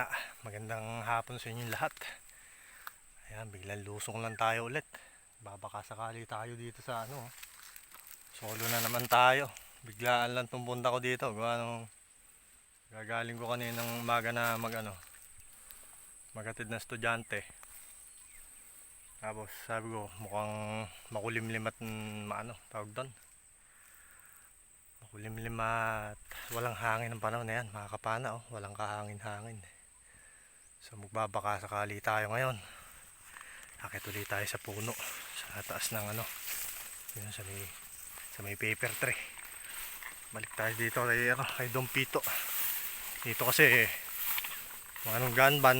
kapana, magandang hapon sa inyong lahat. Ayan, biglang lusong lang tayo ulit. Babaka sakali tayo dito sa ano. Solo na naman tayo. Biglaan lang tumbunta ko dito. Gawa nung gagaling ko kaninang umaga na mag ano, magatid na estudyante. Tapos sabi ko mukhang makulimlim at maano, tawag doon. Makulimlim walang hangin ng panahon na yan, mga kapana oh, walang kahangin-hangin. So magbabaka sakali tayo ngayon. Akit ulit tayo sa puno, sa taas ng ano, yun sa may, sa may paper tray. Balik tayo dito kay, ano, kay Don Pito. Dito kasi, mga anong gunban,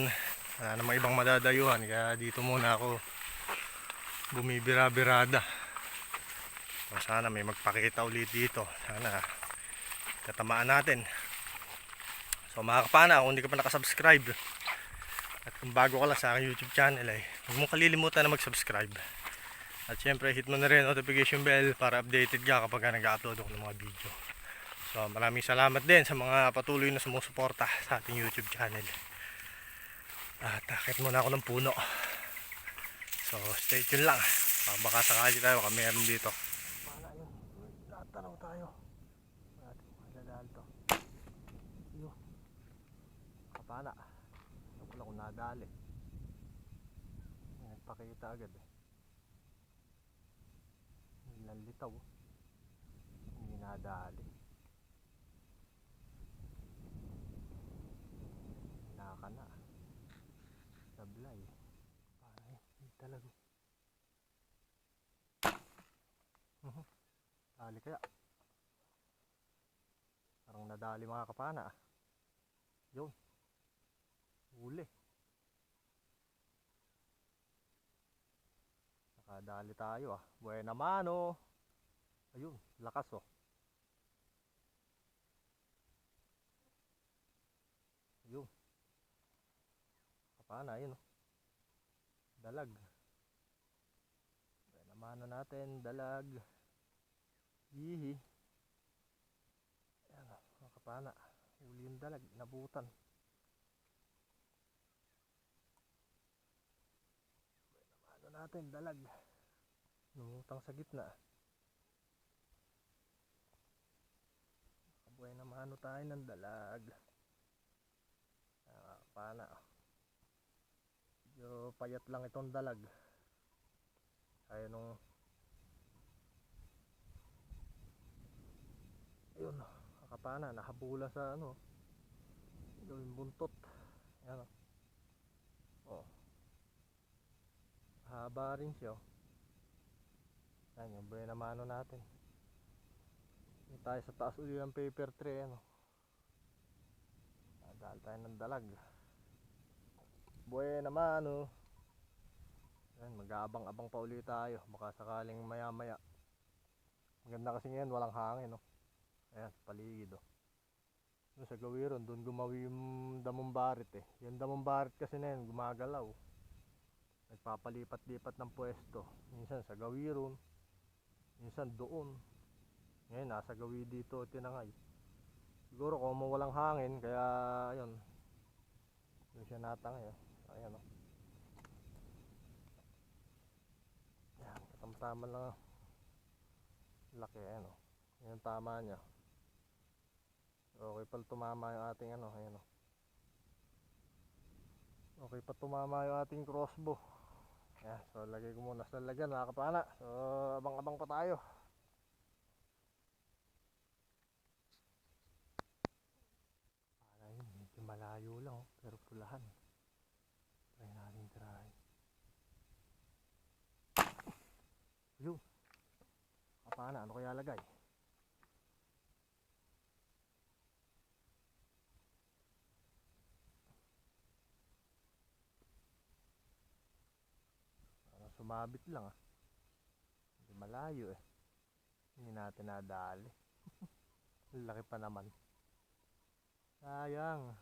wala namang ibang madadayuhan, kaya dito muna ako bumibira-birada. So, sana may magpakita ulit dito. Sana katamaan natin. So mga kapana, kung hindi ka pa nakasubscribe at kung bago ka lang sa aking YouTube channel ay huwag mong kalilimutan na mag-subscribe. At syempre hit mo na rin notification bell para updated ka kapag nag-upload ako ng mga video. So maraming salamat din sa mga patuloy na sumusuporta sa ating YouTube channel. At akit muna ako ng puno. So stay tuned lang. Ah, Baka sakali tayo kami meron dito. Paano yun? Tatanaw tayo. Madadaan to. Yo. Kapana. Ano ko lang kung nadali. Nagpakita agad eh. Nalitaw. Hindi nadali. Naka na. Sablay. Ay, hindi talaga. Mhm. Dali kaya. Parang nadali mga kapana. ah. Yun. Huli. Nakadali tayo ah. Buena mano. Ayun, lakas oh. Ayun. Kapana, ayun oh. Dalag. Buena mano natin, dalag. Yihi. Ayan oh, mga kapana. Huli yung dalag, nabutan. Natin, dalag. Lumutang sa gitna. Kabuhay na mano tayo ng dalag. Ah, pana. Medyo payat lang itong dalag. Kaya nung Ayun, kakapana, nahabula sa ano. Gawing buntot. Ayan o. Oh. Haba rin siya. Ayan yung buhay na mano natin. Dito tayo sa taas uli ng paper tray. Ano. Nadal tayo ng dalag. Buhay na mano. Ayan, mag-aabang-abang pa uli tayo. Baka sakaling maya maya. Maganda kasi ngayon, walang hangin. No? Ayan, paligid. Oh. Sa gawiron, doon gumawi yung damong barit eh. Yung damong barit kasi na yun, gumagalaw. Nagpapalipat-lipat ng pwesto. Minsan sa gawiron, minsan doon. Ngayon, nasa gawi dito, tinangay. Siguro kung mawalang hangin, kaya ayun. Doon siya natangay. Oh. Ayan oh. Yan, tama lang. oh. Laki, ayan oh. Ang tama niya. Okay pa tumama yung ating ano, ayan o. Okay pa tumama yung ating crossbow. Yan, so lagay ko muna sa lagyan mga kapana. So abang-abang pa tayo. Para yun, medyo malayo lang oh, pero pulahan. Try natin try. Yun. Kapana, ano kaya lagay? Parang sumabit lang ah. Hindi malayo eh. Hindi natin nadali. Laki pa naman. Sayang.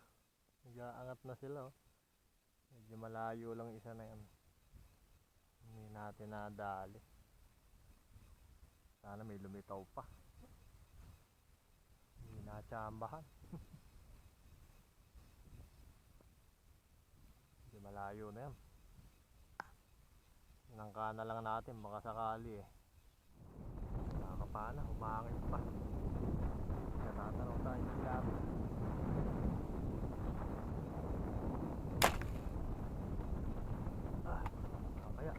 Nag-aangat na sila oh. Medyo malayo lang isa na yan. Hindi natin nadali. Sana may lumitaw pa. Hindi natsambahan. Medyo malayo na yan. Nangka na lang natin baka sakali eh. Nakakapana, umangin pa. Natatanong tayo ng gabi. Ah, ano kaya?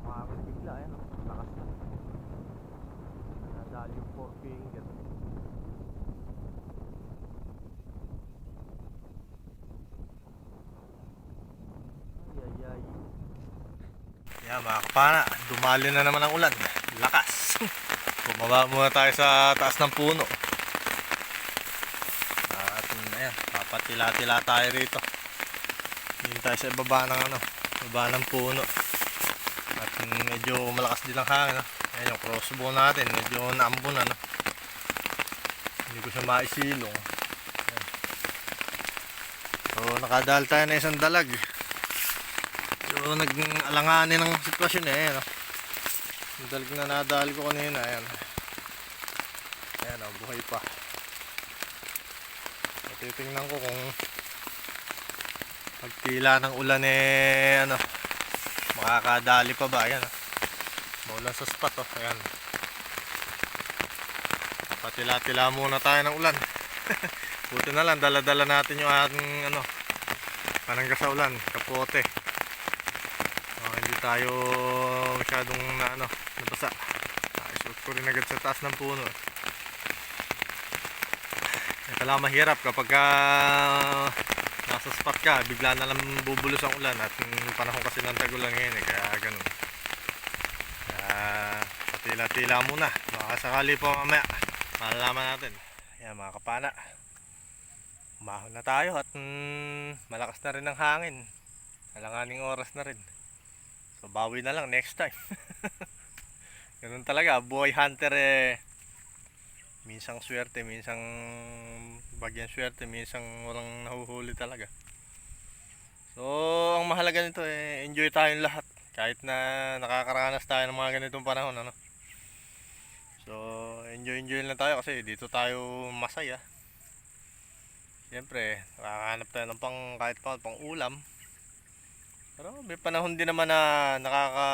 Umangin bigla, ayan oh. Lakas na. Nadali yung four finger. Ay, ay, ay. Yan mga kapana, dumali na naman ang ulan. Lakas. Bumaba muna tayo sa taas ng puno. At ayan, papatila-tila tayo rito. Hindi tayo sa ibaba ng ano, ibaba ng puno. At medyo malakas din ang hangin. No? Ayan yung crossbow natin, medyo naambon na. Hindi ko siya maisilong. Ayan. So nakadal tayo na isang dalag. So nag-alanganin ng sitwasyon eh. Yung dalag na nadali ko kanina. Ayan. Ayan oh, buhay pa. Titingnan ko kung pagtila ng ulan eh ano makakadali pa ba ayan oh. maulan sa spot oh ayan patila-tila muna tayo ng ulan buti na lang dala-dala natin yung ating ano panangga sa ulan kapote oh, tayo masyadong na ano nabasa isuot ko rin agad sa taas ng puno ito lang mahirap kapag ah, nasa spot ka, bigla na lang bubulos ang ulan at panahon kasi ng tagulan ngayon eh, kaya ganun. Kaya patila-tila muna, baka sakali po mamaya, malalaman natin. Ayan mga kapana, umahon na tayo at mm, malakas na rin ang hangin. Alanganing oras na rin. So bawi na lang next time. ganun talaga, buhay hunter eh. Minsang swerte, minsang bagyan swerte, minsang walang nahuhuli talaga. So, ang mahalaga nito eh, enjoy tayong lahat. Kahit na nakakaranas tayo ng mga ganitong panahon, ano. So, enjoy enjoy lang tayo kasi dito tayo masaya. Siyempre, nakakahanap tayo ng pang kahit pa pang ulam. Pero may panahon din naman na nakaka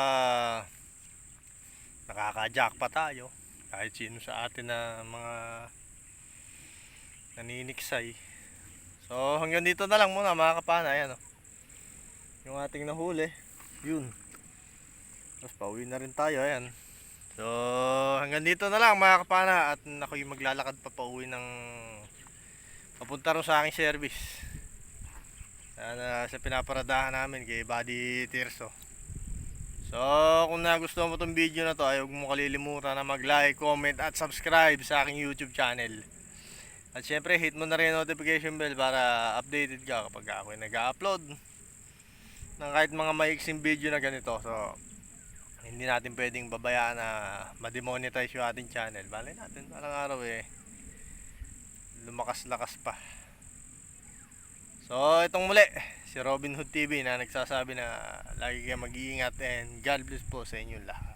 nakaka-jackpot tayo. Kahit sino sa atin na mga naniniksay. So hanggang dito na lang muna mga kapana ayan oh. yung ating nahuli yun. Tapos pauwi na rin tayo ayan. So hanggang dito na lang mga kapana at ako'y maglalakad pa pauwi ng papunta rin sa aking service Ayan, ah, sa pinaparadahan namin kay Buddy Tirso So, kung nagustuhan mo tong video na to, ay huwag mo kalilimutan na mag-like, comment, at subscribe sa aking YouTube channel. At syempre, hit mo na rin notification bell para updated ka kapag ako nag-upload ng kahit mga maiksing video na ganito. So, hindi natin pwedeng babayaan na ma-demonetize yung ating channel. Bale natin, parang araw eh, lumakas-lakas pa. So, itong muli, si Robin Hood TV na nagsasabi na lagi kayo mag-iingat and God bless po sa inyong lahat.